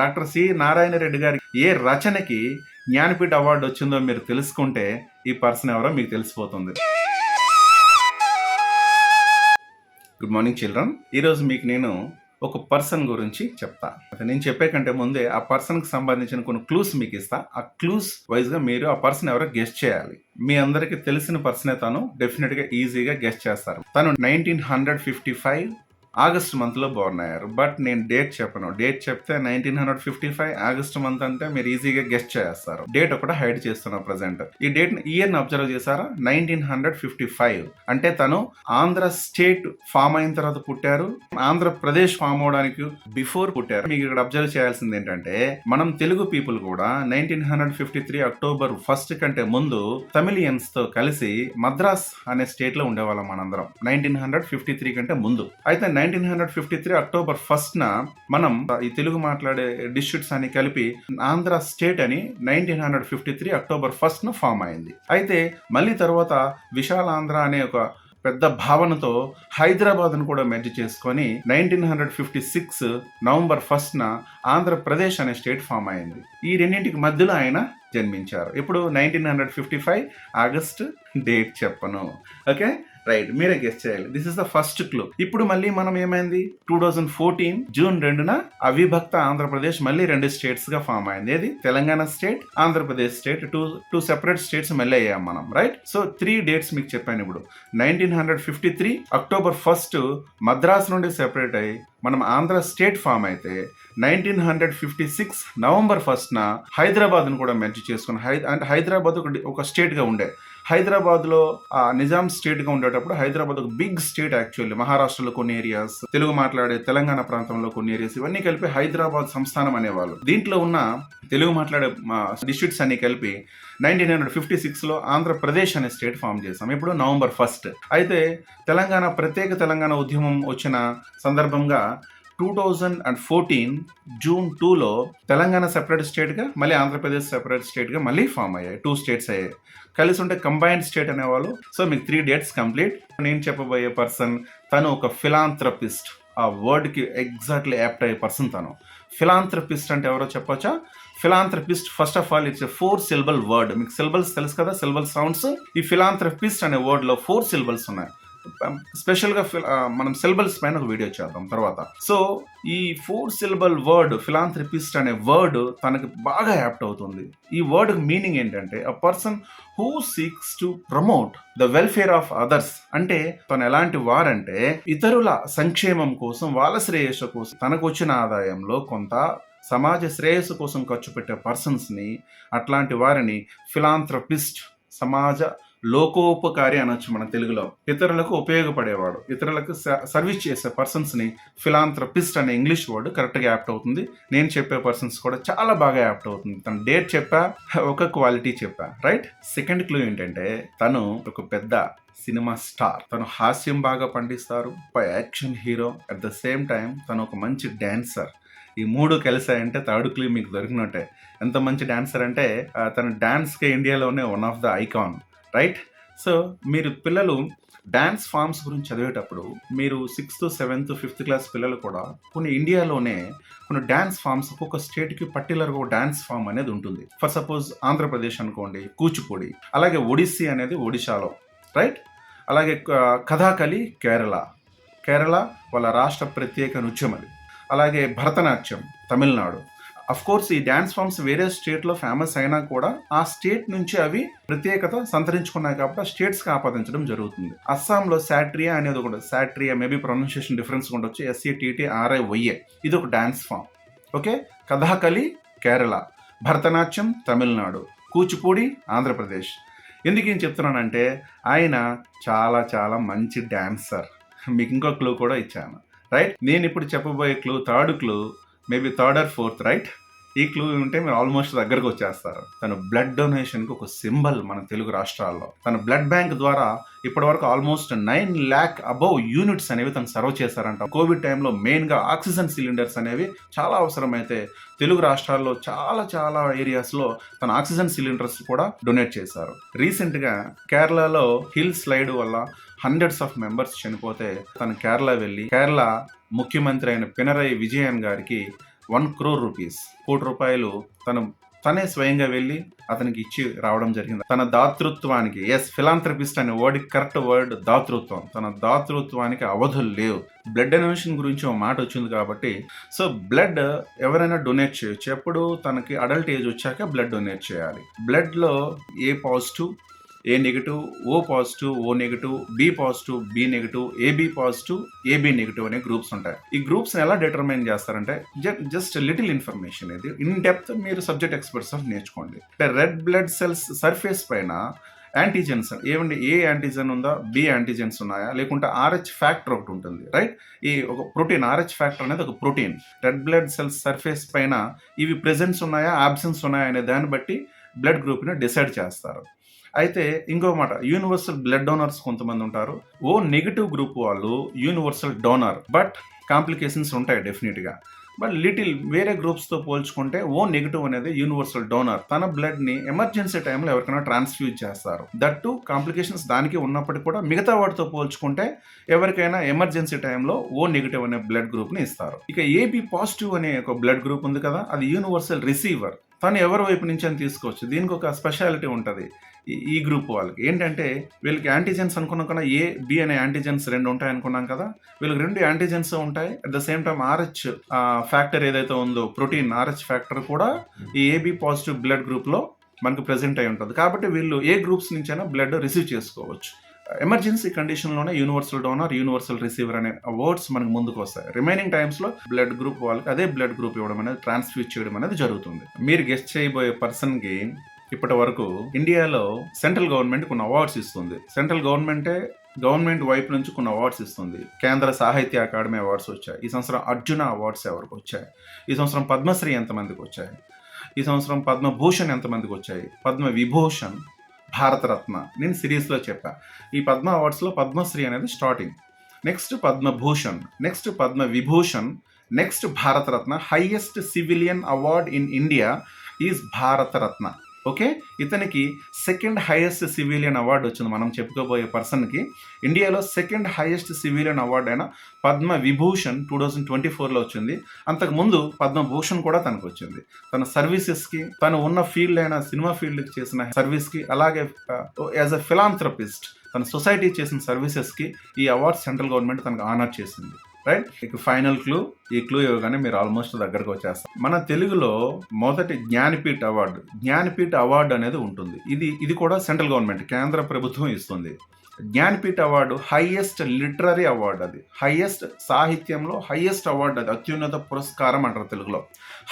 Doctor C Narayana Reddy గారి ఏ రచనకి Jnanpith award వచ్చిందో మీరు తెలుసుకుంటే ఈ పర్సన్ ఎవరో మీకు తెలిసిపోతుంది. Good morning children. ఈరోజు మీకు నేను ఒక పర్సన్ గురించి చెప్తా. అయితే నేను చెప్పే కంటే ముందే ఆ పర్సన్కి సంబంధించిన కొన్ని క్లూస్ మీకు ఇస్తా. ఆ క్లూస్ వైజ్గా మీరు ఆ పర్సన్ ఎవరో గెస్ట్ చేయాలి. మీ అందరికీ తెలిసిన పర్సనే తను డెఫినెట్గా ఈజీగా గెస్ట్ చేస్తారు. తను nineteen hundred fifty five August మంత్లో బోర్న్ అయ్యారు బట్ నేను డేట్ చెప్పను. డేట్ చెప్తే nineteen hundred fifty five August month అంటే మీరు ఈజీగా గెస్ట్ చేస్తారు డేట్ ఒకటి హైడ్ చేస్తున్నా ప్రజెంట్ ఈ డేట్ ఇయర్ అబ్జర్వ్ చేశారా? నైన్టీన్ హండ్రెడ్ ఫిఫ్టీ ఫైవ్ అంటే తను ఆంధ్ర స్టేట్ ఫామ్ అయిన తర్వాత పుట్టారు. ఆంధ్రప్రదేశ్ ఫామ్ అవడానికి బిఫోర్ పుట్టారు. మీకు ఇక్కడ అబ్జర్వ్ చేయాల్సింది ఏంటంటే మనం తెలుగు పీపుల్ కూడా nineteen hundred fifty three October first కంటే ముందు తమిళియన్స్తో కలిసి మద్రాస్ అనే స్టేట్లో ఉండేవాళ్ళం మనందరం. నైన్టీన్ హండ్రెడ్ ఫిఫ్టీ త్రీ కంటే ముందు. అయితే nineteen hundred fifty three October first మనం ఈ తెలుగు మాట్లాడే డిస్ట్రిక్ట్స్ అని కలిపి ఆంధ్ర స్టేట్ అని nineteen hundred fifty three October first form అయింది. అయితే మళ్ళీ తర్వాత విశాలాంధ్ర అనే ఒక పెద్ద భావనతో హైదరాబాద్ను కూడా మెర్జ్ చేసుకొని nineteen hundred fifty six November ఫస్ట్న Andhra Pradesh అనే స్టేట్ ఫామ్ అయింది. ఈ రెండింటికి మధ్యలో ఆయన జన్మించారు. ఇప్పుడు nineteen hundred fifty five August date చెప్పను. ఓకే? రైట్ మీరే గెస్ట్ చేయాలి. This is the first clue ఇప్పుడు మళ్ళీ మనం ఏమైంది? టూ థౌజండ్ ఫోర్టీన్ జూన్ రెండున అవిభక్త ఆంధ్రప్రదేశ్ మళ్ళీ రెండు స్టేట్స్గా ఫామ్ అయింది. ఏది? Telangana state Andhra Pradesh state two two separate states మళ్ళీ అయ్యాం మనం. రైట్ సో త్రీ డేట్స్ మీకు చెప్పాను ఇప్పుడు. Nineteen hundred fifty three October first Madras నుండి సెపరేట్ అయ్యి మనం ఆంధ్ర స్టేట్ ఫామ్ అయితే nineteen hundred fifty six November ఫస్ట్న హైదరాబాద్ను కూడా మెర్జ్ చేసుకుని హై అంటే హైదరాబాద్ ఒక ఒక స్టేట్గా ఉండే. హైదరాబాద్లో ఆ నిజాం స్టేట్గా ఉండేటప్పుడు హైదరాబాద్ ఒక బిగ్ స్టేట్ యాక్చువల్లీ. మహారాష్ట్రలో కొన్ని ఏరియాస్ తెలుగు మాట్లాడే తెలంగాణ ప్రాంతంలో కొన్ని ఏరియాస్ ఇవన్నీ కలిపి హైదరాబాద్ సంస్థానం అనేవాళ్ళు. దీంట్లో ఉన్న తెలుగు మాట్లాడే డిస్ట్రిక్ట్స్ అన్ని కలిపి నైన్టీన్ హండ్రెడ్ ఫిఫ్టీ సిక్స్లో ఆంధ్రప్రదేశ్ అనే స్టేట్ ఫామ్ చేసాం ఇప్పుడు నవంబర్ ఫస్ట్. అయితే తెలంగాణ ప్రత్యేక తెలంగాణ ఉద్యమం వచ్చిన సందర్భంగా two thousand and fourteen June టూలో తెలంగాణ సెపరేట్ స్టేట్గా మళ్ళీ ఆంధ్రప్రదేశ్ సెపరేట్ స్టేట్గా మళ్ళీ ఫామ్ అయ్యాయి. టూ స్టేట్స్ అయ్యాయి. కలిసి ఉంటే కంబైన్డ్ స్టేట్ అనేవాళ్ళు. సో మీకు త్రీ డేట్స్ కంప్లీట్ నేను చెప్పబోయే పర్సన్ తను ఒక ఫిలాంథ్రపిస్ట్ ఆ వర్డ్కి ఎగ్జాక్ట్లీ యాప్ట్ అయ్యే పర్సన్ తను. ఫిలాంథ్రపిస్ట్ అంటే ఎవరో చెప్పొచ్చా? Philanthropist first of all it's four syllable word మీకు సిలబల్స్ తెలుసు కదా? సిలబల్ సౌండ్స్ ఈ ఫిలాంథ్రపిస్ట్ అనే వర్డ్లో ఫోర్ సిలబల్స్ ఉన్నాయి. Um, స్పెషల్గా uh, మనం సిలబల్స్ పైన ఒక వీడియో చేద్దాం తర్వాత. సో ఈ ఫోర్ సిలబల్ వర్డ్ ఫిలాంథ్రపిస్ట్ అనే వర్డ్ తనకి బాగా యాప్ట్ అవుతుంది. ఈ వర్డ్ మీనింగ్ ఏంటంటే a person who seeks to promote the welfare of others అంటే తను ఎలాంటి వారంటే ఇతరుల సంక్షేమం కోసం వాళ్ళ శ్రేయస్సు కోసం తనకు వచ్చిన ఆదాయంలో కొంత సమాజ శ్రేయస్సు కోసం ఖర్చు పెట్టే పర్సన్స్ని అట్లాంటి వారిని ఫిలాంథ్రపిస్ట్ సమాజ లోకోపకారి అనొచ్చు మన తెలుగులో. ఇతరులకు ఉపయోగపడేవాడు. ఇతరులకు సర్వీస్ చేసే పర్సన్స్ని ఫిలాంథ్రపిస్ట్ అనే ఇంగ్లీష్ వర్డ్ కరెక్ట్గా యాప్ట్ అవుతుంది. నేను చెప్పే పర్సన్స్ కూడా చాలా బాగా యాప్ట్ అవుతుంది. తను డేట్ చెప్పా ఒక క్వాలిటీ చెప్పా. రైట్? సెకండ్ క్లూ ఏంటంటే తను ఒక పెద్ద సినిమా స్టార్. తను హాస్యం బాగా పండిస్తారు. Action hero. At the same time తను ఒక మంచి డాన్సర్. ఈ మూడు కలిసాయంటే థర్డ్ క్లూ మీకు దొరికినట్టే. ఎంత మంచి డాన్సర్ అంటే తన డాన్స్కి ఇండియాలోనే one of the icon. Right so మీరు పిల్లలు డ్యాన్స్ ఫామ్స్ గురించి చదివేటప్పుడు మీరు సిక్స్త్ సెవెంత్ ఫిఫ్త్ క్లాస్ పిల్లలు కూడా కొన్ని ఇండియాలోనే కొన్ని డ్యాన్స్ ఫామ్స్ ఒక్కొక్క స్టేట్కి పర్టికులర్గా ఒక డ్యాన్స్ ఫామ్ అనేది ఉంటుంది. ఫర్ సపోజ్ ఆంధ్రప్రదేశ్ అనుకోండి కూచిపూడి అలాగే ఒడిస్సీ అనేది ఒడిశాలో రైట్ అలాగే కథాకళి కేరళ కేరళ వాళ్ళ రాష్ట్ర ప్రత్యేక నృత్యం అది. అలాగే భరతనాట్యం తమిళనాడు. కోర్స్ ఈ డ్యాన్స్ ఫామ్స్ వేరే స్టేట్లో ఫేమస్ అయినా కూడా ఆ స్టేట్ నుంచి అవి ప్రత్యేకత సంతరించుకున్నాయి కాబట్టి ఆ స్టేట్స్కి ఆపాదించడం జరుగుతుంది. అస్సాంలో శాట్రియా అనేది ఒకటి శాట్రియా మేబీ ప్రొనౌన్సియేషన్ డిఫరెన్స్ ఉండొచ్చు. S A T T R I Y A ఇది ఒక dance form okay Kathakali Kerala Bharatanatyam Tamil Nadu Kuchipudi Andhra Pradesh ఎందుకు ఏం చెప్తున్నానంటే ఆయన చాలా చాలా మంచి డ్యాన్సర్ మీకు ఇంకో క్లూ కూడా ఇచ్చాను. రైట్ నేను ఇప్పుడు చెప్పబోయే clue third clue maybe third or fourth right ఈ క్లూ ఉంటే మీరు ఆల్మోస్ట్ దగ్గరకు వచ్చేస్తారు. తను బ్లడ్ డొనేషన్కి ఒక సింబల్ మన తెలుగు రాష్ట్రాల్లో. తన బ్లడ్ బ్యాంక్ ద్వారా ఇప్పటివరకు almost nine lakh above units అనేవి తను సర్వ్ చేశారంట. కోవిడ్ టైంలో మెయిన్గా ఆక్సిజన్ సిలిండర్స్ అనేవి చాలా అవసరమైతే తెలుగు రాష్ట్రాల్లో చాలా చాలా ఏరియాస్లో తన ఆక్సిజన్ సిలిండర్స్ కూడా డొనేట్ చేశారు. రీసెంట్గా కేరళలో హిల్ స్లైడ్ వల్ల హండ్రెడ్స్ ఆఫ్ మెంబర్స్ చనిపోతే తను కేరళ వెళ్ళి కేరళ ముఖ్యమంత్రి అయిన పినరయి విజయన్ గారికి వన్ క్రోర్ రూపీస్ కోటి రూపాయలు తను తనే స్వయంగా వెళ్ళి అతనికి ఇచ్చి రావడం జరిగింది. తన దాతృత్వానికి ఎస్ ఫిలాంథ్రపిస్ట్ అనే వర్డ్ కరెక్ట్ వర్డ్ దాతృత్వం. తన దాతృత్వానికి అవధులు లేవు. బ్లడ్ డొనేషన్ గురించి ఒక మాట వచ్చింది కాబట్టి సో బ్లడ్ ఎవరైనా డొనేట్ చేయొచ్చు. ఎప్పుడు తనకి అడల్ట్ ఏజ్ వచ్చాక బ్లడ్ డొనేట్ చేయాలి. బ్లడ్లో A positive A negative O positive O negative B positive B negative AB positive AB negative అనే గ్రూప్స్ ఉంటాయి. ఈ గ్రూప్స్ ఎలా డిటర్మైన్ చేస్తారంటే జస్ట్ లిటిల్ ఇన్ఫర్మేషన్ ఇది. ఇన్ డెప్త్ మీరు సబ్జెక్ట్ ఎక్స్పర్ట్స్ నేర్చుకోండి. అంటే రెడ్ బ్లడ్ సెల్స్ సర్ఫేస్ పైన యాంటీజెన్స్ ఏమండి ఏ యాంటీజెన్ ఉందా బి యాంటీజెన్స్ ఉన్నాయా లేకుంటే ఆర్హెచ్ ఫ్యాక్టర్ ఒకటి ఉంటుంది రైట్? ఈ ఒక ప్రోటీన్ ఆర్హెచ్ ఫ్యాక్టర్ అనేది ఒక protein. Red blood cells surface పైన ఇవి ప్రెజెన్స్ ఉన్నాయా ఆబ్సెన్స్ ఉన్నాయా అనే దాన్ని బట్టి బ్లడ్ గ్రూప్ని డిసైడ్ చేస్తారు. అయితే ఇంకో మాట యూనివర్సల్ బ్లడ్ డోనర్స్ కొంతమంది ఉంటారు. ఓ నెగిటివ్ గ్రూప్ వాళ్ళు యూనివర్సల్ డోనర్ బట్ కాంప్లికేషన్స్ ఉంటాయి డెఫినెట్గా బట్ లిటిల్ వేరే గ్రూప్స్తో పోల్చుకుంటే ఓ నెగిటివ్ అనేది యూనివర్సల్ డోనర్ తన బ్లడ్ని ఎమర్జెన్సీ టైంలో ఎవరికైనా ట్రాన్స్ఫ్యూజ్ చేస్తారు. దట్ టు కాంప్లికేషన్స్ దానికి ఉన్నప్పటికీ కూడా మిగతా వాటితో పోల్చుకుంటే ఎవరికైనా ఎమర్జెన్సీ టైంలో ఓ నెగిటివ్ అనే బ్లడ్ గ్రూప్ని ఇస్తారు. ఇక ఏబి పాజిటివ్ అనే ఒక బ్లడ్ గ్రూప్ ఉంది కదా అది యూనివర్సల్ రిసీవర్ తను ఎవరి వైపు నుంచి అని తీసుకోవచ్చు. దీనికి ఒక స్పెషాలిటీ ఉంటుంది ఈ- గ్రూప్ వాళ్ళకి. ఏంటంటే వీళ్ళకి యాంటీజెన్స్ అనుకున్నాం కదా ఏ బి అనే యాంటీజెన్స్ రెండు ఉంటాయి అనుకున్నాం కదా వీళ్ళకి రెండు యాంటీజెన్స్ ఉంటాయి. At the same time R H factor ఏదైతే ఉందో ప్రోటీన్ ఆర్హెచ్ ఫ్యాక్టర్ కూడా ఈ ఏబి పాజిటివ్ బ్లడ్ గ్రూప్లో మనకు ప్రెజెంట్ అయి ఉంటుంది. కాబట్టి వీళ్ళు ఏ గ్రూప్స్ నుంచైనా బ్లడ్ రిసీవ్ చేసుకోవచ్చు. ఎమర్జెన్సీ కండిషన్లోనే యూనివర్సల్ డోనర్ యూనివర్సల్ రిసీవర్ అనే వర్డ్స్ మనకు ముందుకు వస్తాయి. రిమైనింగ్ టైమ్స్లో బ్లడ్ గ్రూప్ వాళ్ళకి అదే బ్లడ్ గ్రూప్ ఇవ్వడం అనేది ట్రాన్స్ఫ్యూజ్ చేయడం అనేది జరుగుతుంది. మీరు గెస్ట్ చేయబోయే పర్సన్కి ఇప్పటి వరకు ఇండియాలో సెంట్రల్ గవర్నమెంట్ కొన్ని అవార్డ్స్ ఇస్తుంది. సెంట్రల్ గవర్నమెంటే గవర్నమెంట్ వైపు నుంచి కొన్ని అవార్డ్స్ ఇస్తుంది. కేంద్ర సాహిత్య అకాడమీ అవార్డ్స్ వచ్చాయి. ఈ సంవత్సరం అర్జున అవార్డ్స్ ఎవరికి వచ్చాయి? ఈ సంవత్సరం పద్మశ్రీ ఎంతమందికి వచ్చాయి? ఈ సంవత్సరం పద్మభూషణ్ ఎంతమందికి వచ్చాయి? పద్మ విభూషణ్ భారతరత్న. నేను సిరీస్లో చెప్పా. ఈ పద్మ అవార్డ్స్లో పద్మశ్రీ అనేది starting. Next Padma Bhushan next Padma Vibhushan next Bharat Ratna. Highest civilian award in India is Bharat Ratna. Okay? ఇతనికి సెకండ్ హైయెస్ట్ సివిలియన్ అవార్డు వచ్చింది. మనం చెప్పుకోబోయే పర్సన్కి ఇండియాలో సెకండ్ హైయెస్ట్ సివిలియన్ అవార్డు అయిన Padma Vibhushan two thousand twenty ఫోర్లో వచ్చింది. అంతకుముందు పద్మభూషణ్ కూడా తనకు వచ్చింది. తన సర్వీసెస్కి తను ఉన్న ఫీల్డ్ అయిన సినిమా ఫీల్డ్కి చేసిన సర్వీస్కి అలాగే యాజ్ అ ఫిలాంథ్రపిస్ట్ తన సొసైటీ చేసిన సర్వీసెస్కి ఈ అవార్డ్ సెంట్రల్ గవర్నమెంట్ తనకు ఆనర్ చేసింది. రైట్ ఇక ఫైనల్ క్లూ ఈ క్లూ ఇవ్వగానే మీరు ఆల్మోస్ట్ దగ్గరకు వచ్చేస్తారు. మన తెలుగులో మొదటి జ్ఞానపీఠ అవార్డు జ్ఞానపీఠ అవార్డు అనేది ఉంటుంది. ఇది ఇది కూడా సెంట్రల్ గవర్నమెంట్ కేంద్ర ప్రభుత్వం ఇస్తుంది. Jnanpith award highest literary award అది. హైయెస్ట్ సాహిత్యంలో హైయెస్ట్ అవార్డు అది. అత్యున్నత పురస్కారం అంటారు తెలుగులో.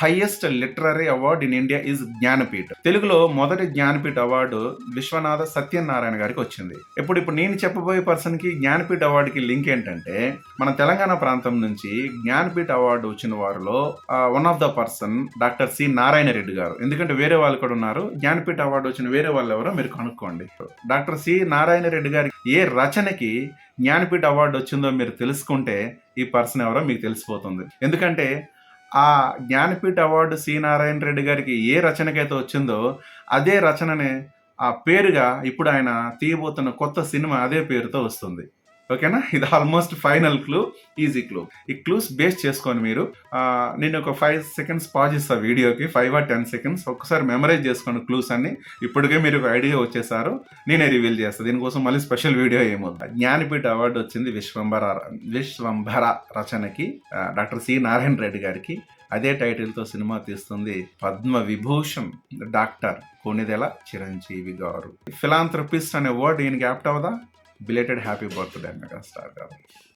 Highest literary award in India is Jnanpith తెలుగులో మొదటి జ్ఞానపీఠ అవార్డు విశ్వనాథ సత్యనారాయణ గారికి వచ్చింది. ఇప్పుడు ఇప్పుడు నేను చెప్పబోయే పర్సన్కి జ్ఞానపీఠ అవార్డుకి లింక్ ఏంటంటే మన తెలంగాణ ప్రాంతం నుంచి జ్ఞానపీఠ అవార్డు వచ్చిన వారిలో one of the person doctor C. Narayana Reddy garu. ఎందుకంటే వేరే వాళ్ళు కూడా ఉన్నారు. జ్ఞానపీఠ అవార్డు వచ్చిన వేరే వాళ్ళు ఎవరో మీరు కనుక్కోండి. Doctor C. నారాయణ రెడ్డి గారికి ఏ రచనకి జ్ఞానపీఠ అవార్డు వచ్చిందో మీరు తెలుసుకుంటే ఈ పర్సన్ ఎవరో మీకు తెలిసిపోతుంది. ఎందుకంటే ఆ జ్ఞానపీఠ అవార్డు సి నారాయణ రెడ్డి గారికి ఏ రచనకైతే వచ్చిందో అదే రచననే ఆ పేరుగా ఇప్పుడు ఆయన తీయబోతున్న కొత్త సినిమా అదే పేరుతో వస్తుంది. ఓకేనా? ఇది almost final clue easy clue ఈ క్లూస్ బేస్ చేసుకొని మీరు నేను ఒక ఫైవ్ సెకండ్స్ పాజ్ ఇస్తాను వీడియోకి ఫైవ్ ఆర్ టెన్ సెకండ్స్ ఒకసారి మెమరైజ్ చేసుకోండి క్లూస్ అన్ని ఇప్పటికే మీరు ఒక ఐడియా వచ్చేసారు నేనే రివీల్ చేస్తాను దీనికోసం మళ్ళీ స్పెషల్ వీడియో ఏమవుతుంది జ్ఞానపీఠ అవార్డు వచ్చింది విశ్వంభర విశ్వంభర రచనకి డాక్టర్ సి నారాయణ రెడ్డి గారికి. అదే టైటిల్తో సినిమా తీస్తుంది పద్మ విభూషణ్ డాక్టర్ కొనిదెల చిరంజీవి గారు. ఫిలాంథ్రపిస్ట్ అనే వర్డ్ ఈయనకి యాప్ట్ అవదా? belated happy birthday, Megastar Gavi.